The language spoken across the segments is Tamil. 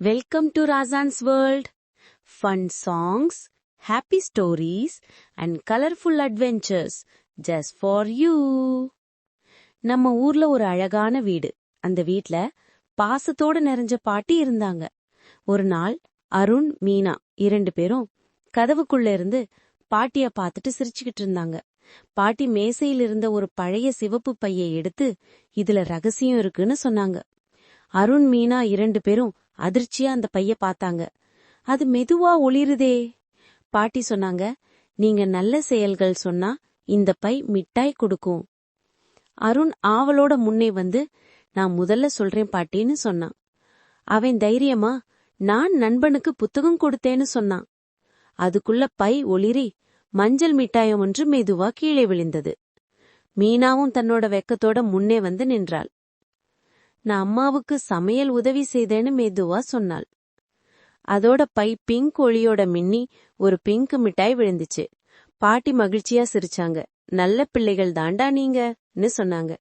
Welcome to Razan's world. Fun songs, happy stories, and colorful adventures just for you. நம்ம ஊர்ல ஒரு அழகான வீடு அந்த வீட்ல பாசத்தோட நிறைஞ்ச பாட்டி இருந்தாங்க ஒரு நாள் அருண் மீனா இரண்டு பேரும் கதவுக்குள்ள இருந்து பாட்டிய பார்த்துட்டு சிரிச்சுக்கிட்டு இருந்தாங்க பாட்டி மேசையில் இருந்த ஒரு பழைய சிவப்பு பையை எடுத்து இதுல ரகசியம் இருக்குன்னு சொன்னாங்க அருண் மீனா இரண்டு பேரும் அதிர்ச்சியா அந்த பைய பார்த்தாங்க. அது மெதுவா ஒளிருதே. பாட்டி சொன்னாங்க நீங்க நல்ல செயல்கள் சொன்னா இந்த பை மிட்டாய் கொடுக்கும். அருண் ஆவலோட முன்னே வந்து நான் முதல்ல சொல்றேன் பாட்டின்னு சொன்னான். அவன் தைரியமா நான் நண்பனுக்கு புத்தகம் கொடுத்தேன்னு சொன்னான். அதுக்குள்ள பை ஒளிரி மஞ்சள் மிட்டாயம் ஒன்று மெதுவா கீழே விழுந்தது. மீனாவும் தன்னோட வெக்கத்தோட முன்னே வந்து நின்றாள். நான் அம்மாவுக்கு சமையல் உதவி செய்தேன்னு மெதுவா சொன்னாள். அதோட பை பிங்க் ஒளியோட மின்னி ஒரு பிங்க் மிட்டாய் விழுந்துச்சு. பாட்டி மகிழ்ச்சியா சிரிச்சாங்க. நல்ல பிள்ளைகள் தாண்டா நீங்கன்னு சொன்னாங்க.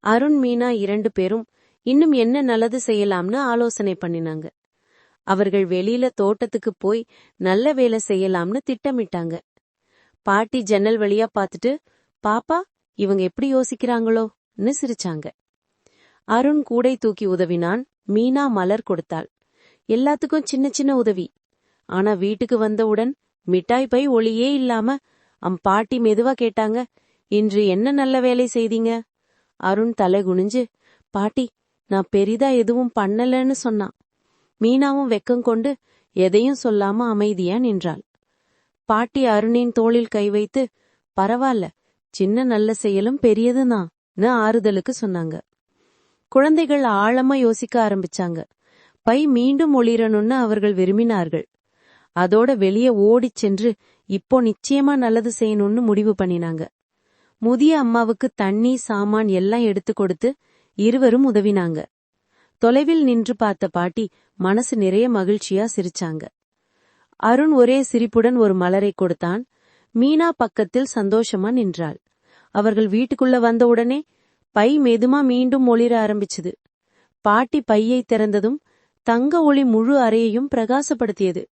அருண் மீனா இரண்டு பேரும் இன்னும் என்ன நல்லது செய்யலாம்னு ஆலோசனை பண்ணினாங்க. அவர்கள் வெளியில தோட்டத்துக்கு போய் நல்ல வேலை செய்யலாம்னு திட்டமிட்டாங்க. பாட்டி ஜன்னல் வழியா பார்த்துட்டு பாப்பா இவங்க எப்படி யோசிக்கிறாங்களோன்னு சிரிச்சாங்க. அருண் கூடை தூக்கி உதவினான். மீனா மலர் கொடுத்தாள். எல்லாத்துக்கும் சின்ன சின்ன உதவி. ஆனா வீட்டுக்கு வந்தவுடன் மிட்டாய் பை ஒளியே இல்லாம அம் பாட்டி மெதுவா கேட்டாங்க இன்று என்ன நல்ல வேலை செய்தீங்க? அருண் தலை குனிஞ்சு பாட்டி நான் பெரிதா எதுவும் பண்ணலன்னு சொன்னான். மீனாவும் வெக்கம் கொண்டு எதையும் சொல்லாம அமைதியா நின்றாள். பாட்டி அருணின் தோளில் கை வைத்து பரவாயில்ல சின்ன நல்ல செயலும் பெரியதுதான் ஆறுதலுக்கு சொன்னாங்க. குழந்தைகள் ஆழமா யோசிக்க ஆரம்பிச்சாங்க. பை மீண்டும் ஒளிரணும்னு அவர்கள் விரும்பினார்கள். அதோட வெளியே ஓடிச் சென்று இப்போ நிச்சயமா நல்லது செய்யணும்னு முடிவு பண்ணினாங்க. முதிய அம்மாவுக்கு தண்ணி சாமான் எல்லாம் எடுத்து கொடுத்து இருவரும் உதவினாங்க. தொலைவில் நின்று பார்த்த பாட்டி மனசு நிறைய மகிழ்ச்சியா சிரிச்சாங்க. அருண் ஒரே சிரிப்புடன் ஒரு மலரை கொடுத்தான். மீனா பக்கத்தில் சந்தோஷமா நின்றாள். அவர்கள் வீட்டுக்குள்ள வந்தவுடனே பை மெதுமா மீண்டும் ஒளிர ஆரம்பிச்சது. பாட்டி பையை திறந்ததும் தங்க ஒளி முழு அறையையும் பிரகாசப்படுத்தியது.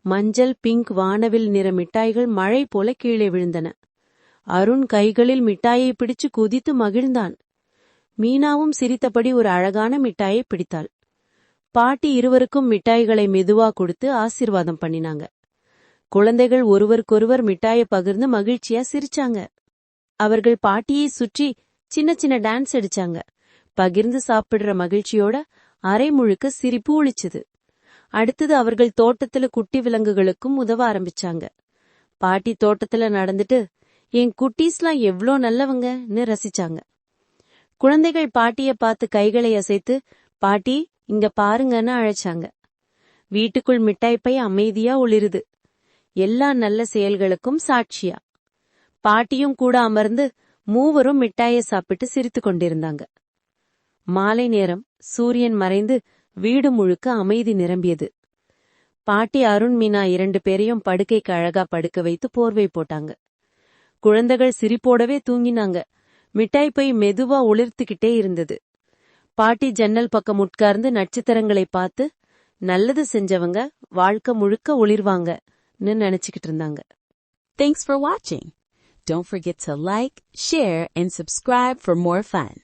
மஞ்சள் பிங்க் வானவில் நிற மிட்டாய்கள் மழை போல கீழே விழுந்தன. அருண் கைகளில் மிட்டாயை பிடிச்சு குதித்து மகிழ்ந்தான். மீனாவும் சிரித்தபடி ஒரு அழகான மிட்டாயை பிடித்தாள். பாட்டி இருவருக்கும் மிட்டாய்களை மெதுவா கொடுத்து ஆசிர்வாதம் பண்ணினாங்க. குழந்தைகள் ஒருவருக்கொருவர் மிட்டாயை பகிர்ந்து மகிழ்ச்சியா சிரிச்சாங்க. அவர்கள் பாட்டியை சுற்றி சின்ன சின்ன டான்ஸ் அடிச்சாங்க. பகிர்ந்து சாப்பிடுற மகிழ்ச்சியோட அரை முழுக்க சிரிப்பு ஒழிச்சுது அடுத்தது அவர்கள் தோட்டத்துல குட்டி விலங்குகளுக்கும் உதவ ஆரம்பிச்சாங்க. பாட்டி தோட்டத்துல நடந்துட்டு என் குட்டீஸ்லாம் எவ்ளோ நல்லவங்கன்னு ரசிச்சாங்க. குழந்தைகள் பாட்டிய பார்த்து கைகளை அசைத்து பாட்டி இங்க பாருங்கன்னு அழைச்சாங்க. வீட்டுக்குள் மிட்டாய் பை அமைதியா ஒளிருது. எல்லா நல்ல செயல்களுக்கும் சாட்சியா. பாட்டியும் கூட அமர்ந்து மூவரும் மிட்டாயை சாப்பிட்டு சிரித்து கொண்டிருந்தாங்க. மாலை நேரம் சூரியன் மறைந்து வீடு முழுக்க அமைதி நிரம்பியது. பாட்டி அருண் மீனா இரண்டு பேரையும் படுக்கைக்கு அழகா படுக்க வைத்து போர்வை போட்டாங்க. குழந்தைகள் சிரிப்போடவே தூங்கினாங்க. மிட்டாய் பை மெதுவா உளிர்த்துக்கிட்டே இருந்தது. பாட்டி ஜன்னல் பக்கம் உட்கார்ந்து நட்சத்திரங்களை பார்த்து நல்லது செஞ்சவங்க வாழ்க்கை முழுக்க ஒளிர்வாங்கன்னு நினைச்சுக்கிட்டு இருந்தாங்க. தேங்க்ஸ் ஃபார் வாட்சிங் Don't forget to like, share, and subscribe for more fun.